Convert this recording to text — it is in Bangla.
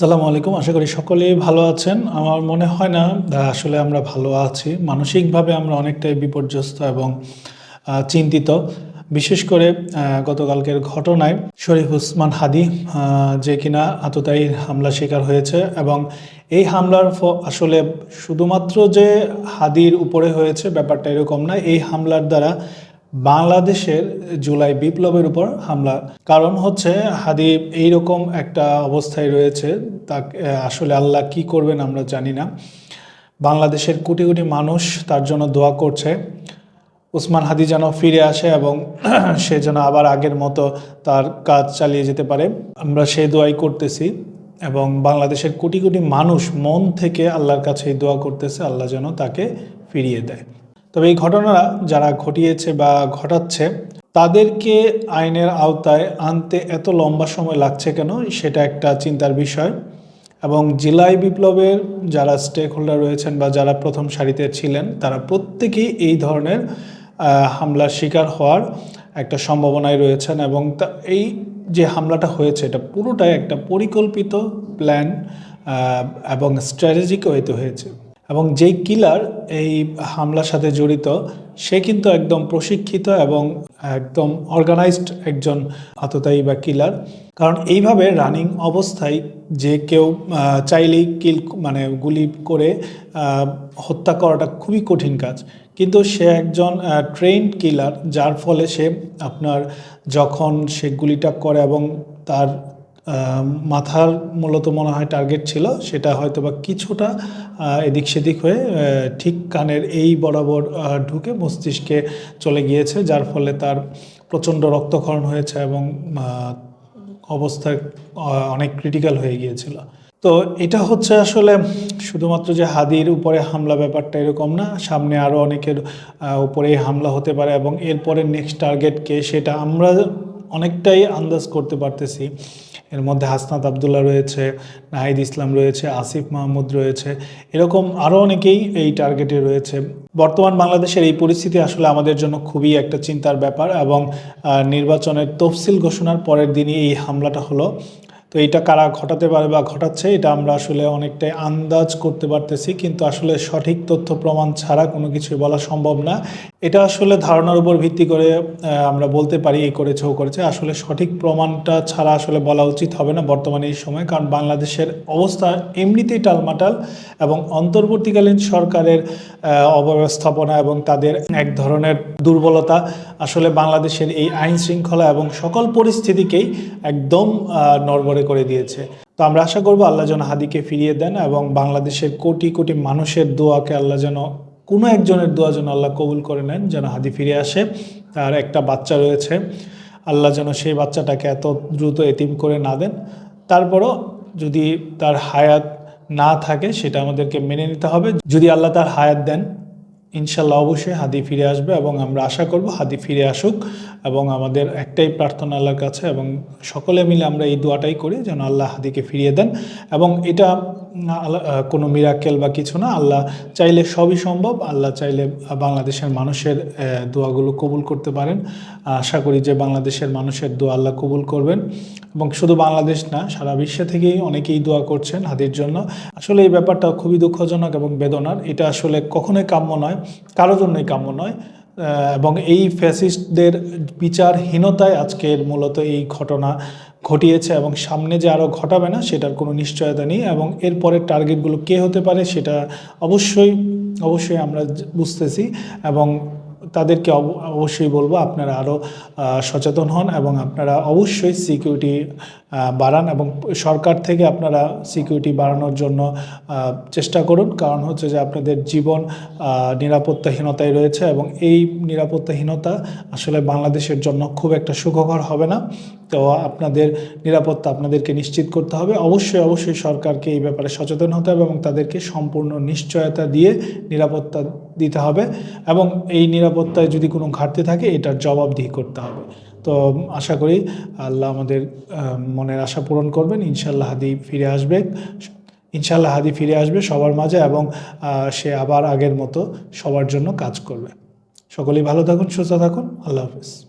সালামু আলাইকুম। আশা করি সকলেই ভালো আছেন। আমার মনে হয় না আসলে আমরা ভালো আছি। মানসিকভাবে আমরা অনেকটাই বিপর্যস্ত এবং চিন্তিত। বিশেষ করে গতকালকের ঘটনায় শরীফ উসমান হাদি যে কিনা আততায়ীর হামলা শিকার হয়েছে এবং এই হামলার আসলে শুধুমাত্র যে হাদির উপরে হয়েছে ব্যাপারটা এরকম না এই হামলার দ্বারা বাংলাদেশের জুলাই বিপ্লবের উপর হামলা। কারণ হচ্ছে হাদি এইরকম একটা অবস্থায় রয়েছে, তাকে আসলে আল্লাহ কি করবেন আমরা জানি না। বাংলাদেশের কোটি কোটি মানুষ তার জন্য দোয়া করছে। উসমান হাদি যেন ফিরে আসে এবং সে যেন আবার আগের মতো তার কাজ চালিয়ে যেতে পারে। আমরা সেই দোয়াই করতেছি এবং বাংলাদেশের কোটি কোটি মানুষ মন থেকে আল্লাহর কাছে দোয়া করতেছে। আল্লাহ যেন তাকে ফিরিয়ে দেয়। তবে এই ঘটনাটা যারা ঘটিয়েছে বা ঘটাচ্ছে, তাদেরকে আইনের আওতায় আনতে এত লম্বা সময় লাগছে কেন, সেটা একটা চিন্তার বিষয়। এবং জেলায় বিপ্লবের যারা স্টেক হোল্ডার রয়েছেন বা যারা প্রথম সারিতে ছিলেন, তারা প্রত্যেকেই এই ধরনের হামলার শিকার হওয়ার একটা সম্ভাবনায় রয়েছেন এবং তা, এই যে হামলাটা হয়েছে, এটা পুরোটাই একটা পরিকল্পিত প্ল্যান এবং স্ট্র্যাটেজিক ওয়েতে হয়েছে। এবং যেই কিলার এই হামলার সাথে জড়িত, সে কিন্তু একদম প্রশিক্ষিত এবং একদম অর্গানাইজড একজন আততায়ী বা কিলার কারণ এইভাবে রানিং অবস্থায় যে কেউ চাইলেই কিল মানে গুলি করে হত্যা করাটা খুবই কঠিন কাজ। কিন্তু সে একজন ট্রেন্ড কিলার যার ফলে সে আপনার যখন সে গুলিটা করে এবং তার মাথার মূলত মনে হয় টার্গেট ছিল, সেটা হয়তো বা কিছুটা এদিক সেদিক হয়ে ঠিক কানের এই বরাবর ঢুকে মস্তিষ্কে চলে গিয়েছে, যার ফলে তার প্রচণ্ড রক্তক্ষরণ হয়েছে এবং অবস্থা অনেক ক্রিটিক্যাল হয়ে গিয়েছিল। তো এটা হচ্ছে আসলে শুধুমাত্র যে হাদির উপরে হামলা ব্যাপারটা এরকম না, সামনে আরও অনেকের উপরেই হামলা হতে পারে এবং এরপরে নেক্সট টার্গেট কে সেটা আমরা অনেকটাই আন্দাজ করতে পারতেছি। এর মধ্যে হাসনাত আবদুল্লাহ রয়েছে, নাহিদ ইসলাম রয়েছে, আসিফ মাহমুদ রয়েছে, এরকম আরও অনেকেই এই টার্গেটে রয়েছে। বর্তমান বাংলাদেশের এই পরিস্থিতি আসলে আমাদের জন্য খুবই একটা চিন্তার ব্যাপার এবং নির্বাচনের তফসিল ঘোষণার পরের দিনই এই হামলাটা হলো। তো এটা কারা ঘটাতে পারে বা ঘটাচ্ছে, এটা আমরা আসলে অনেকটাই আন্দাজ করতে পারতেছি, কিন্তু আসলে সঠিক তথ্য প্রমাণ ছাড়া কোনো কিছু বলা সম্ভব না। এটা আসলে ধারণার উপর ভিত্তি করে আমরা বলতে পারি এই করেছে, ও করেছে। আসলে সঠিক প্রমাণটা ছাড়া আসলে বলা উচিত হবে না বর্তমানে এই সময়, কারণ বাংলাদেশের অবস্থা এমনিতেই টালমাটাল এবং অন্তর্বর্তীকালীন সরকারের অব্যবস্থাপনা এবং তাদের এক ধরনের দুর্বলতা আসলে বাংলাদেশের এই আইন শৃঙ্খলা এবং সকল পরিস্থিতিকেই একদম নড়বড়ে করে দিয়েছে। তো আমরা আশা করব আল্লাহ যেন হাদিকে ফিরিয়ে দেন এবং বাংলাদেশের কোটি কোটি মানুষের দোয়াকে আল্লাহ যেন কোনো একজনের দোয়া যেন আল্লাহ কবুল করে নেন, যেন হাদি ফিরে আসে। তার একটা বাচ্চা রয়েছে। আল্লাহ যেন সেই বাচ্চাটাকে এত দ্রুত এতিম করে না দেন। তারপরও যদি তার হায়াত না থাকে, সেটা আমাদেরকে মেনে নিতে হবে। যদি আল্লাহ তার হায়াত দেন ইনশাল্লাহ অবশ্যই হাদি ফিরে আসবে এবং আমরা আশা করব হাদি ফিরে আসুক এবং আমাদের একটাই প্রার্থনা আল্লাহর কাছে এবং সকলে মিলে আমরা এই দোয়াটাই করি যেন আল্লাহ হাদিকে ফিরিয়ে দেন এবং এটা কোনো মিরাকেল বা কিছু না, আল্লাহ চাইলে সবই সম্ভব, আল্লাহ চাইলে বাংলাদেশের মানুষের দোয়াগুলো কবুল করতে পারেন। আশা করি যে বাংলাদেশের মানুষের দোয়া আল্লাহ কবুল করবেন এবং শুধু বাংলাদেশ না, সারা বিশ্বে থেকেই অনেকেই দোয়া করছেন হাদির জন্য। আসলে এই ব্যাপারটা খুবই দুঃখজনক এবং বেদনার। এটা আসলে কখনোই কাম্য নয়। কারও জন্যই কাম্য নয় এবং এই ফ্যাসিস্টদের বিচারহীনতায় আজকের মূলত এই ঘটনা ঘটিয়েছে এবং সামনে যে আরও ঘটাবে না, সেটার কোনো নিশ্চয়তা নেই, এবং এরপরের টার্গেটগুলো কে হতে পারে সেটা অবশ্যই অবশ্যই আমরা বুঝতেছি, এবং তাদেরকে অব- অবশ্যই বলব আপনারা আরও সচেতন হন এবং আপনারা অবশ্যই সিকিউরিটি বাড়ান এবং সরকার থেকে আপনারা সিকিউরিটি বাড়ানোর জন্য চেষ্টা করুন। কারণ হচ্ছে যে আপনাদের জীবন নিরাপত্তাহীনতায় রয়েছে এবং এই নিরাপত্তাহীনতা আসলে বাংলাদেশের জন্য খুব একটা সুখকর হবে না। তো আপনাদের নিরাপত্তা আপনাদেরকে নিশ্চিত করতে হবে। অবশ্যই অবশ্যই সরকারকে এই ব্যাপারে সচেতন হতে হবে এবং তাদেরকে সম্পূর্ণ নিশ্চয়তা দিয়ে নিরাপত্তা দিতে হবে এবং এই নিরাপত্তায় যদি কোনো ঘাটতি থাকে, এটার জবাবদিহি করতে হবে। তো আশা করি আল্লাহ আমাদের মনের আশা পূরণ করবেন। ইনশাল্লাহ হাদি ফিরে আসবে। ইনশাল্লাহ হাদি ফিরে আসবে সবার মাঝে এবং সে আবার আগের মতো সবার জন্য কাজ করবে। সকলেই ভালো থাকুন, সুস্থ থাকুন। আল্লাহ হাফিজ।